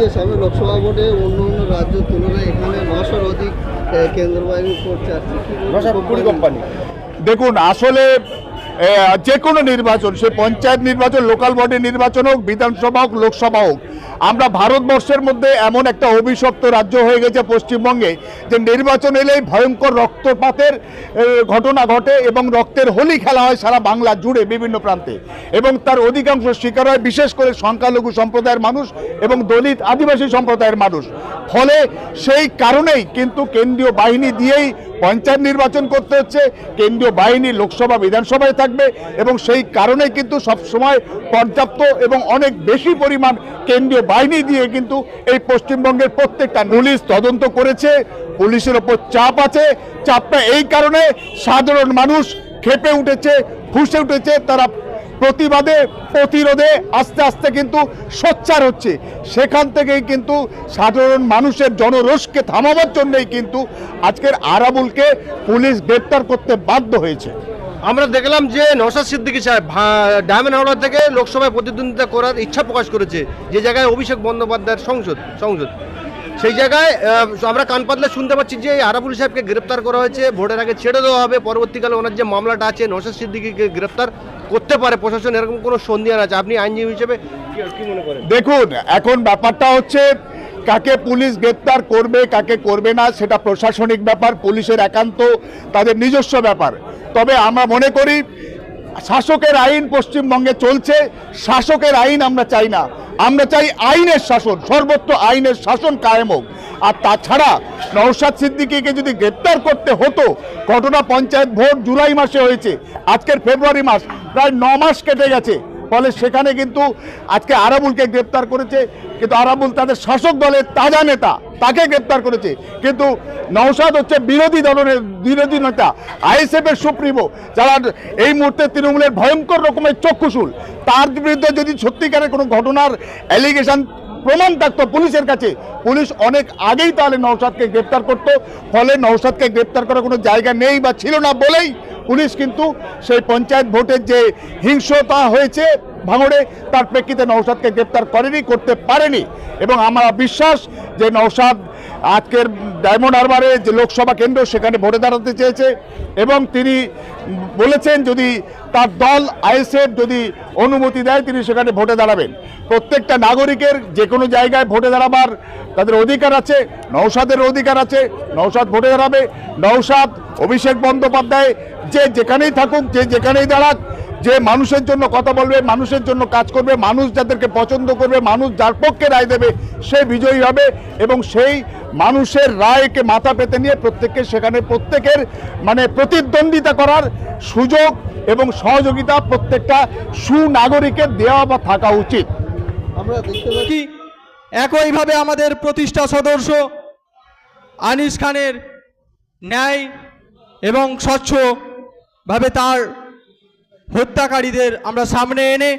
যে সামনে লোকসভা ভোটে অন্য অন্য রাজ্যের তুলনায় এখানে নশোর অধিক কেন্দ্র বাহিনী করছে আসছে কি দেখুন, আসলে যে কোনো নির্বাচন, সে পঞ্চায়েত নির্বাচন, লোকাল বডি নির্বাচন হোক, বিধানসভা হোক, লোকসভা হোক আমরা ভারতবর্ষের মধ্যে এমন একটা অভিশপ্ত রাজ্য হয়ে গেছে পশ্চিমবঙ্গে যে নির্বাচন এলেই ভয়ঙ্কর রক্তপাতের ঘটনা ঘটে এবং রক্তের হোলি খেলা হয় সারা বাংলা জুড়ে বিভিন্ন প্রান্তে। এবং তার অধিকাংশ শিকার হয় বিশেষ করে সংখ্যালঘু সম্প্রদায়ের মানুষ এবং দলিত আদিবাসী সম্প্রদায়ের মানুষ। ফলে সেই কারণেই কিন্তু কেন্দ্রীয় বাহিনী দিয়েই পঞ্চায়েত নির্বাচন করতে হচ্ছে, কেন্দ্রীয় বাহিনী লোকসভা, বিধানসভায় থাকবে এবং সেই কারণে কিন্তু সব সময় পর্যাপ্ত এবং অনেক বেশি পরিমাণ কেন্দ্রীয় বাহিনী দিয়ে কিন্তু এই পশ্চিমবঙ্গের প্রত্যেকটা পুলিশ তদন্ত করেছে। পুলিশের ওপর চাপ আছে। চাপটা এই কারণে সাধারণ মানুষ খেপে উঠেছে, ফুসে উঠেছে। তারা প্রতিবাদে, প্রতিরোধে আস্তে আস্তে কিন্তু সোচ্চার হচ্ছে। সেখান থেকেই কিন্তু সাধারণ মানুষের জনরোষকে থামাবার জন্যই কিন্তু আজকের আরাবুলকে পুলিশ গ্রেপ্তার করতে বাধ্য হয়েছে। আমরা দেখলাম যে নওশাদ সিদ্দিকী সাহেব ডায়মন্ড হাওড়া থেকে লোকসভায় প্রতিদ্বন্দ্বিতা করার ইচ্ছা প্রকাশ করেছে। যে জায়গায় অভিষেক বন্দ্যোপাধ্যায়ের সংসদ সংসদ। সেই জায়গায় আমরা কান পাতলে শুনতে পাচ্ছি যে এই আরাবুল সাহেবকে গ্রেপ্তার করা হয়েছে, ভোটের আগে ছেড়ে দেওয়া হবে, পরবর্তীকালে ওনার যে মামলাটা আছে, নওশাদ সিদ্দিকীকে গ্রেপ্তার করতে পারে প্রশাসন, এরকম কোনো সন্ধিয়ান আছে? আপনি আইনজীবী হিসেবে কি মনে করেন? দেখুন, এখন ব্যাপারটা হচ্ছে কাকে পুলিশ গ্রেপ্তার করবে, কাকে করবে না, সেটা প্রশাসনিক ব্যাপার, পুলিশের একান্ত তাদের নিজস্ব ব্যাপার। তবে আমরা মনে করি, শাসকের আইন পশ্চিমবঙ্গে চলছে, শাসকের আইন আমরা চাই না। আমরা চাই আইনের শাসন, সর্বত্র আইনের শাসন কায়েম হোক। আর তাছাড়া নৌসাদ সিদ্দিকীকে যদি গ্রেপ্তার করতে হতো, ঘটনা পঞ্চায়েত ভোট জুলাই মাসে হয়েছে, আজকের ফেব্রুয়ারি মাস, প্রায় ন মাস কেটে গেছে। ফলে সেখানে কিন্তু আজকে আরাবুলকে গ্রেপ্তার করেছে, কিন্তু আরাবুল তাদের শাসক দলের তাজা নেতা, তাকে গ্রেপ্তার করেছে। কিন্তু নৌসাদ হচ্ছে বিরোধী দলের বিরোধী নেতা আইএসএফ এর সুপ্রিমো, যারা এই মুহূর্তে তৃণমূলের ভয়ঙ্কর রকমের চক্ষুশুল। তার বিরুদ্ধে যদি সত্যিকারের কোনো ঘটনার অ্যালিগেশন প্রমাণ থাকতো পুলিশের কাছে, পুলিশ অনেক আগেই তাহলে নৌসাদকে গ্রেপ্তার করতো। ফলে নৌসাদকে গ্রেপ্তার করার কোনো জায়গা নেই বা ছিল না বলেই পুলিশ কিন্তু সেই পঞ্চায়েত ভোটের যে হিংসতা হয়েছে ভাঙড়ে, তার প্রেক্ষিতে নৌসাদকে গ্রেপ্তার করেনি, করতে পারেনি। এবং আমরা বিশ্বাস যে নৌসাদ আজকের ডায়মন্ড হারবারে যে লোকসভা কেন্দ্র, সেখানে ভোটে দাঁড়াতে চেয়েছে এবং তিনি বলেছেন যদি তার দল, আইএসএফ যদি অনুমতি দেয়, তিনি সেখানে ভোটে দাঁড়াবেন। প্রত্যেকটা নাগরিকের যে কোনো জায়গায় ভোটে দাঁড়াবার তাদের অধিকার আছে নৌসাদের অধিকার আছে নৌসাদ ভোটে দাঁড়াবে নৌসাদ অভিষেক বন্দ্যোপাধ্যায় যে যেখানেই থাকুক, যে যেখানেই দাঁড়াক যে মানুষের জন্য কথা বলবে মানুষের জন্য কাজ করবে মানুষ যাদেরকে পছন্দ করবে মানুষ যার পক্ষে রায় দেবে সে বিজয়ী হবে এবং সেই মানুষের রায়কে মাথা পেতে নিয়ে প্রত্যেককে সেখানে প্রত্যেকের মানে প্রতিদ্বন্দ্বিতা করার সুযোগ এবং সহযোগিতা প্রত্যেকটা সুনাগরিকের দেওয়া বা থাকা উচিত। আমরা দেখতে পাচ্ছি একইভাবে আমাদের প্রতিষ্ঠা সদস্য আনিস খানের ন্যায় এবং স্বচ্ছভাবে তার হত্যাকারীদের আমরা সামনে এনে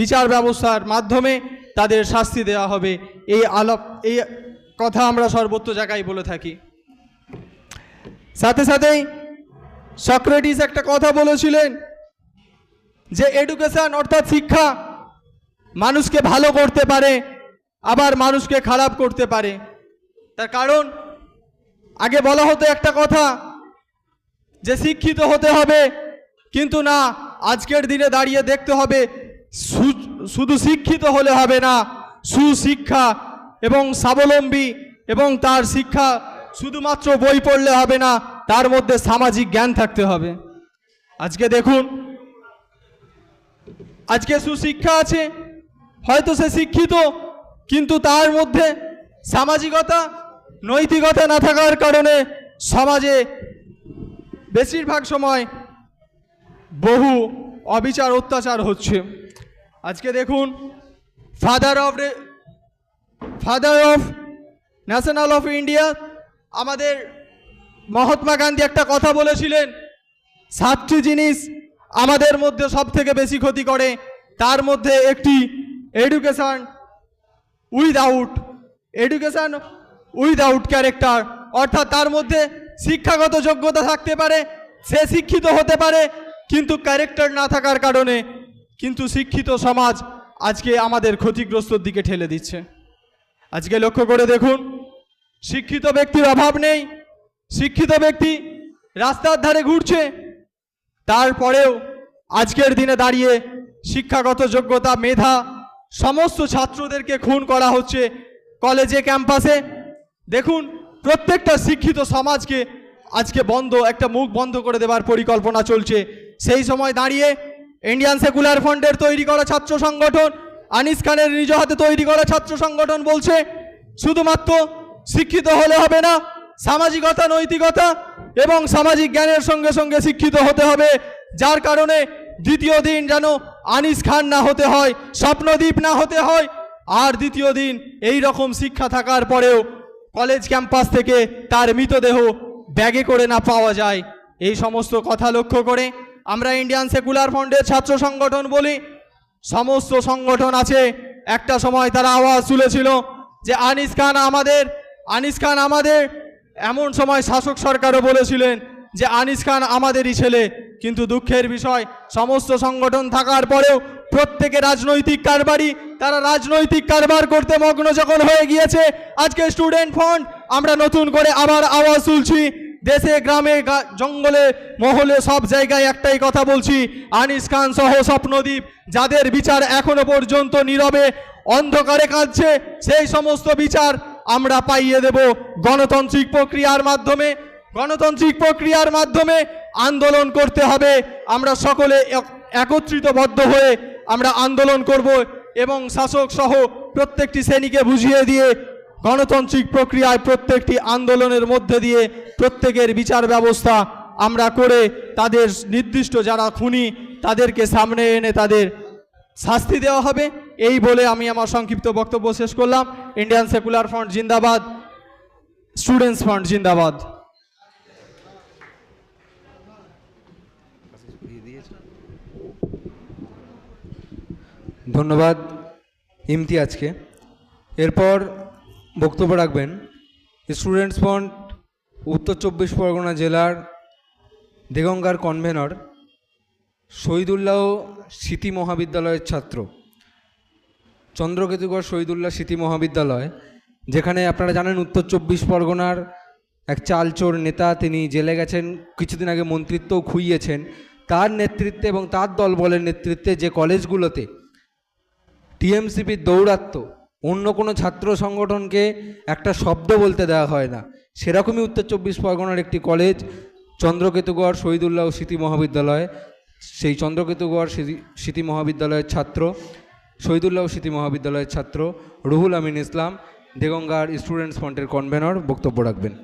বিচার ব্যবস্থার মাধ্যমে তাদের শাস্তি দেওয়া হবে। এই আলাপ, এই কথা আমরা সর্বত্র জায়গায় বলে থাকি। সাথে সাথেই সক্রেটিস একটা কথা বলেছিলেন যে এডুকেশন অর্থাৎ শিক্ষা মানুষকে ভালো করতে পারে, আবার মানুষকে খারাপ করতে পারে। তার কারণ, আগে বলা হতো একটা কথা যে শিক্ষিত হতে হবে, কিন্তু না আজকের দিনে দাঁড়িয়ে দেখতে হবে শুধু শিক্ষিত হলে হবে না, সুশিক্ষা এবং স্বাবলম্বী এবং তার শিক্ষা শুধুমাত্র বই পড়লে হবে না, তার মধ্যে সামাজিক জ্ঞান থাকতে হবে। আজকে দেখুন, আজকে সুশিক্ষা আছে, হয়তো সে শিক্ষিত, কিন্তু তার মধ্যে সামাজিকতা, নৈতিকতা না থাকার কারণে সমাজে বেশিরভাগ সময় বহু অবিচার, অত্যাচার হচ্ছে। আজকে দেখুন father of father of national of India আমাদের মহাত্মা গান্ধী একটা কথা বলেছিলেন, সাতটি জিনিস আমাদের মধ্যে সব থেকে বেশি ক্ষতি করে, তার মধ্যে একটি education without education without character অর্থাৎ তার মধ্যে শিক্ষাগত যোগ্যতা থাকতে পারে, সে শিক্ষিত হতে পারে কিন্তু ক্যারেক্টার না থাকার কারণে কিন্তু শিক্ষিত সমাজ আজকে আমাদের ক্ষতিগ্রস্তর দিকে ঠেলে দিচ্ছে। আজকে লক্ষ্য করে দেখুন, শিক্ষিত ব্যক্তির অভাব নেই, শিক্ষিত ব্যক্তি রাস্তার ধারে ঘুরছে, তারপরেও আজকের দিনে দাঁড়িয়ে শিক্ষাগত যোগ্যতা, মেধা সমস্ত ছাত্রদেরকে খুন করা হচ্ছে কলেজে, ক্যাম্পাসে। দেখুন, প্রত্যেকটা শিক্ষিত সমাজকে আজকে বন্ধ, একটা মুখ বন্ধ করে দেবার পরিকল্পনা চলছে সেই সময় দাঁড়িয়ে ইন্ডিয়ান সেকুলার ফ্রন্টের তৈরি করা ছাত্র সংগঠন, আনিস খানের নিজ হাতে তৈরি করা ছাত্র সংগঠন বলছে, শুধুমাত্র শিক্ষিত হলে হবে না, সামাজিকতা, নৈতিকতা এবং সামাজিক জ্ঞানের সঙ্গে সঙ্গে শিক্ষিত হতে হবে। যার কারণে দ্বিতীয় দিন যেন আনিস খান না হতে হয় স্বপ্নদ্বীপ না হতে হয়। আর দ্বিতীয় দিন এই রকম শিক্ষা থাকার পরেও কলেজ ক্যাম্পাস থেকে তার মৃতদেহ ব্যাগে করে না পাওয়া যায়। এই সমস্ত কথা লক্ষ্য করে আমরা ইন্ডিয়ান সেকুলার ফ্রন্টের ছাত্র সংগঠন বলি। সমস্ত সংগঠন আছে। একটা সময় তারা আওয়াজ তুলেছিল যে আনিস খান আমাদের, আনিস খান আমাদের। এমন সময় শাসক সরকারও বলেছিলেন যে আনিস খান আমাদেরই ছেলে। কিন্তু দুঃখের বিষয়, সমস্ত সংগঠন থাকার পরেও প্রত্যেকে রাজনৈতিক কারবারি তারা রাজনৈতিক কারবার করতে মগ্ন যখন হয়ে গিয়েছে, আজকে স্টুডেন্ট ফান্ড আমরা নতুন করে আবার আওয়াজ তুলছি। দেশে, গ্রামে জঙ্গলে, মহলে সব জায়গায় একটাই কথা বলছি। আনিস খান সহ স্বপ্নদ্বীপ যাদের বিচার এখনও পর্যন্ত নীরবে, অন্ধকারে কাঁদছে, সেই সমস্ত বিচার আমরা পাইয়ে দেব গণতান্ত্রিক প্রক্রিয়ার মাধ্যমে। গণতান্ত্রিক প্রক্রিয়ার মাধ্যমে আন্দোলন করতে হবে। আমরা সকলে এক- একত্রিতবদ্ধ হয়ে আমরা আন্দোলন করব এবং শাসক সহ প্রত্যেকটি শ্রেণীকে বুঝিয়ে দিয়ে গণতান্ত্রিক প্রক্রিয়ায় প্রত্যেকটি আন্দোলনের মধ্যে দিয়ে প্রত্যেকের বিচার ব্যবস্থা আমরা করে তাদের নির্দিষ্ট যারা খুনি, তাদেরকে সামনে এনে তাদের শাস্তি দেওয়া হবে। এই বলে আমি আমার সংক্ষিপ্ত বক্তব্য শেষ করলাম। ইন্ডিয়ান সেকুলার ফ্রন্ট জিন্দাবাদ, স্টুডেন্টস ফ্রন্ট জিন্দাবাদ। ধন্যবাদ ইমতিয়াজকে। এরপর বক্তব্য রাখবেন। স্টুডেন্টস ফ্রন্ট উত্তর চব্বিশ পরগনা জেলার দেগঙ্গার কনভেনর, শহীদুল্লাহ স্মৃতি মহাবিদ্যালয়ের ছাত্র, চন্দ্রকেতুগড় শহীদুল্লাহ স্মৃতি মহাবিদ্যালয়, যেখানে আপনারা জানেন উত্তর চব্বিশ পরগনার এক চালচোর নেতা, তিনি জেলে গেছেন, কিছুদিন আগে মন্ত্রিত্বও খুইয়েছেন। তার নেতৃত্বে এবং তার দলবলের নেতৃত্বে যে কলেজগুলোতে টিএমসিপির দৌরাত্ম অন্য কোনো ছাত্র সংগঠনকে একটা শব্দ বলতে দেওয়া হয় না। সেরকমই উত্তর চব্বিশ পরগনার একটি কলেজ, চন্দ্রকেতুগড় শহীদুল্লাহ স্মৃতি মহাবিদ্যালয়। সেই চন্দ্রকেতুগড় স্মৃতি মহাবিদ্যালয়ের ছাত্র, শহীদুল্লাহ স্মৃতি মহাবিদ্যালয়ের ছাত্র রুহুল আমিন ইসলাম, দেগঙ্গার স্টুডেন্টস ফ্রন্টের কনভেনর বক্তব্য রাখবেন।